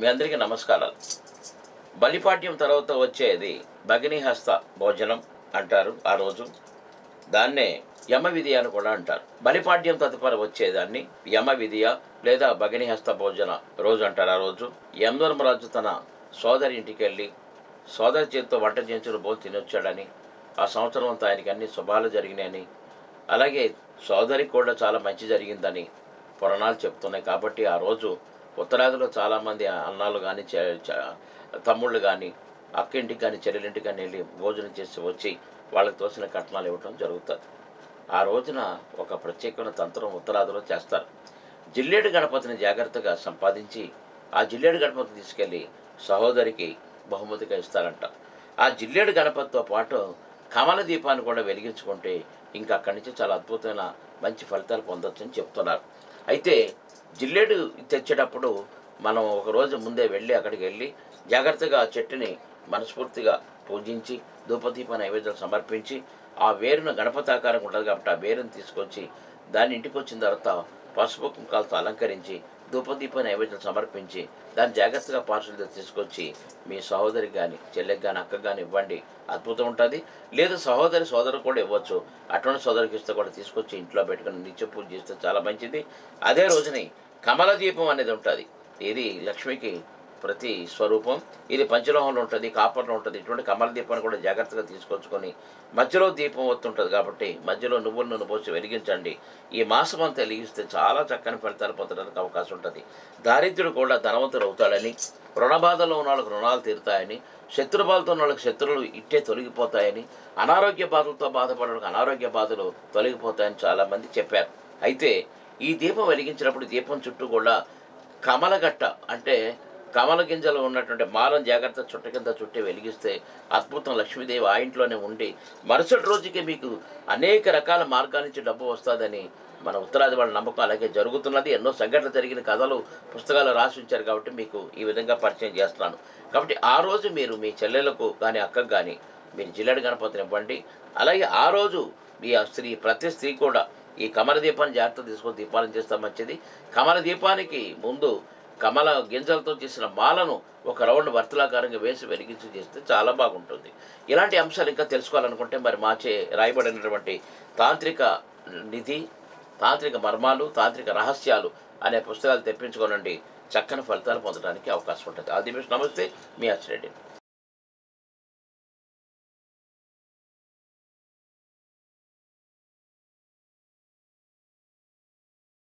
మీ అందరికీ నమస్కారాలు. బలిపాడ్యం తర్వాత వచ్చేది భగినిహస్త భోజనం అంటారు ఆ రోజు. దాన్నే యమ విధియ అని కూడా అంటారు. బలిపాడ్యం తదుపరి వచ్చేదాన్ని యమ విధియ లేదా భగినిహస్త భోజన రోజు అంటారు ఆ రోజు. యమధర్మరాజు తన సోదరి ఇంటికి వెళ్ళి సోదరి చేతితో వంట చేయించిన భోజనం తినొచ్చాడని ఆ సంవత్సరం అంతా ఆయనకి అన్ని శుభాలు జరిగినాయని అలాగే సోదరికి కూడా చాలా మంచి జరిగిందని పురాణాలు చెప్తున్నాయి. కాబట్టి ఆ రోజు ఉత్తరాదిలో చాలామంది అన్నాలు కానీ తమ్ముళ్ళు కానీ అక్కింటికి కానీ చెల్లెలింటికి కానీ వెళ్ళి భోజనం చేసి వచ్చి వాళ్ళకి తోసిన కట్నాలు ఇవ్వటం జరుగుతుంది. ఆ రోజున ఒక ప్రత్యేకమైన తంత్రం ఉత్తరాదిలో చేస్తారు. జిల్లేడు గణపతిని జాగ్రత్తగా సంపాదించి ఆ జిల్లేడు గణపతిని తీసుకెళ్ళి సహోదరికి బహుమతిగా ఇస్తారంట. ఆ జిల్లేడు గణపతితో పాటు కమల దీపాన్ని కూడా వెలిగించుకుంటే ఇంకా అక్కడి నుంచి చాలా అద్భుతమైన మంచి ఫలితాలు పొందొచ్చని చెప్తున్నారు. అయితే జిల్లేడు తెచ్చేటప్పుడు మనం ఒకరోజు ముందే వెళ్ళి అక్కడికి వెళ్ళి జాగ్రత్తగా ఆ చెట్టుని మనస్ఫూర్తిగా పూజించి ధూపదీప నైవేద్యం సమర్పించి ఆ వేరును గణపతి ఆకారం ఉంటుంది కాబట్టి ఆ వేరును తీసుకొచ్చి దాన్ని ఇంటికి వచ్చిన తర్వాత పసుపు కుంకాలతో అలంకరించి ధూపదీప నైవేద్యం సమర్పించి దాన్ని జాగ్రత్తగా పార్సల్ తీసుకొచ్చి మీ సహోదరి కానీ చెల్లెకి కానీ అక్కకి కానీ ఇవ్వండి. అద్భుతం ఉంటుంది. లేదు సహోదరి సోదరు కూడా ఇవ్వచ్చు. అటువంటి సోదరికి ఇస్తే కూడా తీసుకొచ్చి ఇంట్లో పెట్టుకుని నిత్య పూజ చేస్తే చాలా మంచిది. అదే రోజుని కమల దీపం అనేది ఉంటుంది. ఇది లక్ష్మికి ప్రతి స్వరూపం. ఇది పంచలోహంలో ఉంటుంది కాపర్లో ఉంటుంది. ఇటువంటి కమల దీపాన్ని కూడా జాగ్రత్తగా తీసుకొచ్చుకొని మధ్యలో దీపం వస్తుంటుంది కాబట్టి మధ్యలో నువ్వులు నూనె పోసి వెలిగించండి. ఈ మాసం అంతా వెలిగిస్తే చాలా చక్కని ఫలితాలు పొందడానికి అవకాశం ఉంటుంది. దారిద్ర్యుడు కూడా ధనవంతుడు అవుతాడని రుణబాధలో ఉన్న వాళ్ళకి రుణాలు తీరుతాయని శత్రు బాధతో ఉన్న వాళ్ళకి శత్రువులు ఇట్టే తొలగిపోతాయని అనారోగ్య బాధలతో బాధపడడానికి అనారోగ్య బాధలు తొలగిపోతాయని చాలామంది చెప్పారు. అయితే ఈ దీపం వెలిగించినప్పుడు దీపం చుట్టూ కూడా కమలగట్ట అంటే కమల గింజలు ఉన్నటువంటి మాలం జాగ్రత్త చుట్ట కింద చుట్టి వెలిగిస్తే అద్భుతం. లక్ష్మీదేవి ఆ ఇంట్లోనే ఉండి మరుసటి రోజుకి మీకు అనేక రకాల మార్గాల నుంచి డబ్బు వస్తుందని మన ఉత్తరాది వాళ్ళ నమ్మకం అలాగే జరుగుతున్నది. ఎన్నో సంఘటనలు జరిగిన కథలు పుస్తకాలు రాసి ఉంచారు కాబట్టి మీకు ఈ విధంగా పరిచయం చేస్తున్నాను. కాబట్టి ఆ రోజు మీరు మీ చెల్లెలకు కానీ అక్కకు కానీ మీరు జిల్లెడు గణపతిని ఇవ్వండి. అలాగే ఆ రోజు మీ స్త్రీ ప్రతి స్త్రీ కూడా ఈ కమల దీపాన్ని జాగ్రత్త తీసుకొని దీపాలను చేస్తే మంచిది. కమల దీపానికి ముందు కమల గింజలతో చేసిన మాలను ఒక రౌండ్ వర్తులాకారంగా వేసి వెలిగించి చేస్తే చాలా బాగుంటుంది. ఇలాంటి అంశాలు ఇంకా తెలుసుకోవాలనుకుంటే మరి మాచే రాయబడినటువంటి తాంత్రిక నిధి తాంత్రిక మర్మాలు తాంత్రిక రహస్యాలు అనే పుస్తకాలు తెప్పించుకోనండి. చక్కని ఫలితాలు పొందడానికి అవకాశం ఉంటుంది. ఆల్ ది బెస్ట్ నమస్తే. మీ అచ్చిరెడ్డి.